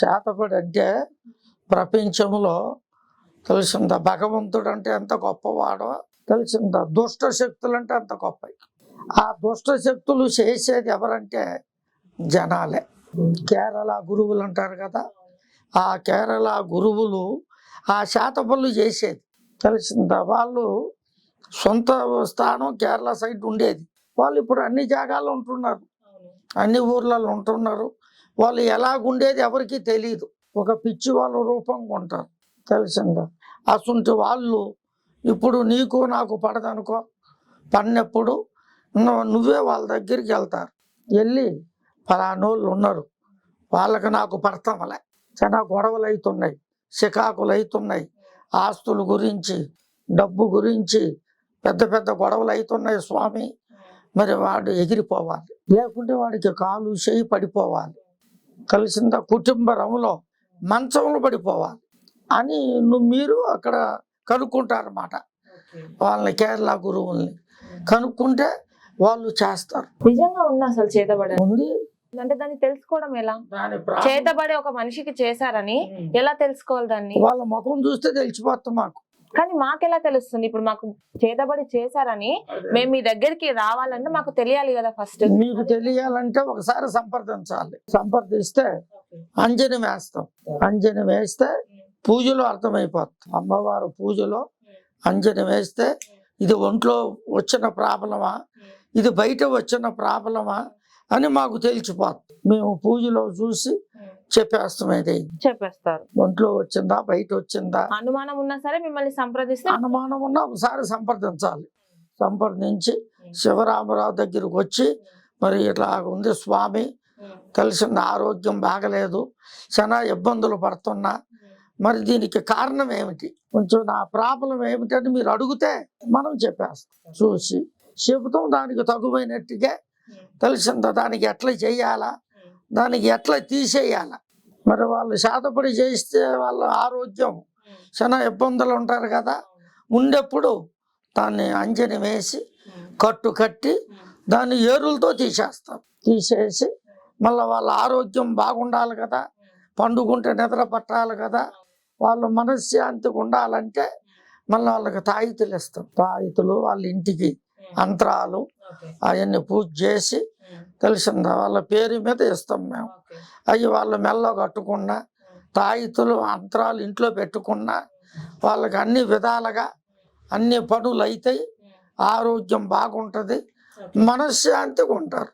శాతపడి అంటే ప్రపంచంలో తెలిసిందా? భగవంతుడు అంటే ఎంత గొప్పవాడో తెలిసిందా? దుష్ట శక్తులు అంటే అంత గొప్ప ఆ దుష్ట శక్తులు చేసేది ఎవరంటే జనాలే. కేరళ గురువులు అంటారు కదా? ఆ కేరళ గురువులు ఆ శాతపళ్ళు చేసేది. తెలిసిందా? వాళ్ళు సొంత స్థానం కేరళ సైడ్ ఉండేది. వాళ్ళు ఇప్పుడు అన్ని జాగాల్లో ఉంటున్నారు. అన్ని ఊర్లలో ఉంటున్నారు. వాళ్ళు ఎలాగుండేది ఎవరికీ తెలియదు ఒక పిచ్చి వాళ్ళ రూపంగా ఉంటారు తెలిసిందా అసంటి వాళ్ళు ఇప్పుడు నీకు నాకు పడదనుకో పడినప్పుడు నువ్వే వాళ్ళ దగ్గరికి వెళ్తారు. వెళ్ళి ఫలానోళ్ళు ఉన్నారు. వాళ్ళకి నాకు పడతామలే. చాలా గొడవలు అవుతున్నాయి సికాకులు అవుతున్నాయి ఆస్తుల గురించి డబ్బు గురించి పెద్ద పెద్ద గొడవలు అవుతున్నాయి స్వామి. మరి వాడు ఎగిరిపోవాలి. లేకుంటే వాడికి కాలు చేయి పడిపోవాలి. కలిసిందా కుటుంబ రములో మంచంలో పడిపోవాలి అని నువ్వు మీరు అక్కడ కనుక్కుంటారన్నమాట. వాళ్ళని కేరళ గురువుల్ని కనుక్కుంటే వాళ్ళు చేస్తారు. నిజంగా ఉందా అసలు చేతబడి ఉంది. అంటే దాన్ని తెలుసుకోవడం ఎలా? చేతబడి ఒక మనిషికి చేశారని ఎలా తెలుసుకోవాలి దాన్ని? వాళ్ళ ముఖం చూస్తే తెలిసిపోతుంది మాకు. కానీ మాకెలా తెలుస్తుంది? ఇప్పుడు మాకు చేతబడి చేశారని మేము మీ దగ్గరికి రావాలంటే మాకు తెలియాలి కదా ఫస్ట్. మీకు తెలియాలంటే ఒకసారి సంప్రదించాలి. సంప్రదిస్తే అంజని వేస్తాం. అంజని వేస్తే పూజలో అర్థమైపోతుంది. అమ్మవారు పూజలో అంజని వేస్తే ఇది ఒంట్లో వచ్చిన ప్రాబ్లమా? ఇది బయట వచ్చిన ప్రాబ్లమా? అని మాకు తెలిసిపోతుంది మేము పూజలో చూసి చెప్పేస్తాం ఇది చెప్పేస్తారు. ఒంట్లో వచ్చిందా బయట వచ్చిందా? అనుమానం ఉన్నా సరే మిమ్మల్ని సంప్రదిస్తే అనుమానం ఉన్నా ఒకసారి సంప్రదించాలి. సంప్రదించి శివరామరావు దగ్గరికి వచ్చి మరి ఇట్లా ఉంది స్వామి తెలిసిన ఆరోగ్యం బాగలేదు చాలా ఇబ్బందులు పడుతున్నా. మరి దీనికి కారణం ఏమిటి? కొంచెం నా ప్రాబ్లం ఏమిటని మీరు అడిగితే మనం చెప్పేస్తాం. చూసి చెబుతాం దానికి తగువైనట్టుగా తెలిసిందా దానికి ఎట్లా చేయాలా? దానికి ఎట్లా తీసేయాలా? మరి వాళ్ళు శాతపడి చేస్తే వాళ్ళ ఆరోగ్యం చాలా ఇబ్బందులు ఉంటారు కదా. ఉండేప్పుడు దాన్ని అంజని వేసి కట్టు కట్టి దాన్ని ఏరులతో తీసేస్తాం. తీసేసి మళ్ళీ వాళ్ళ ఆరోగ్యం బాగుండాలి కదా. పండుకుంటే నిద్ర పట్టాలి కదా. వాళ్ళు మనశ్శాంతిగా ఉండాలంటే మళ్ళీ వాళ్ళకి తాయితులు ఇస్తాం. తాయితులు వాళ్ళ ఇంటికి అంతరాలు అవన్నీ పూజ చేసి తెలిసిందా వాళ్ళ పేరు మీద ఇస్తాం మేము. అవి వాళ్ళ మెల్ల కట్టుకున్నా తాయితులు అంతరాలు ఇంట్లో పెట్టుకున్నా వాళ్ళకి అన్ని విధాలుగా అన్ని పనులు అవుతాయి ఆరోగ్యం బాగుంటుంది. మనశ్శాంతిగా ఉంటారు.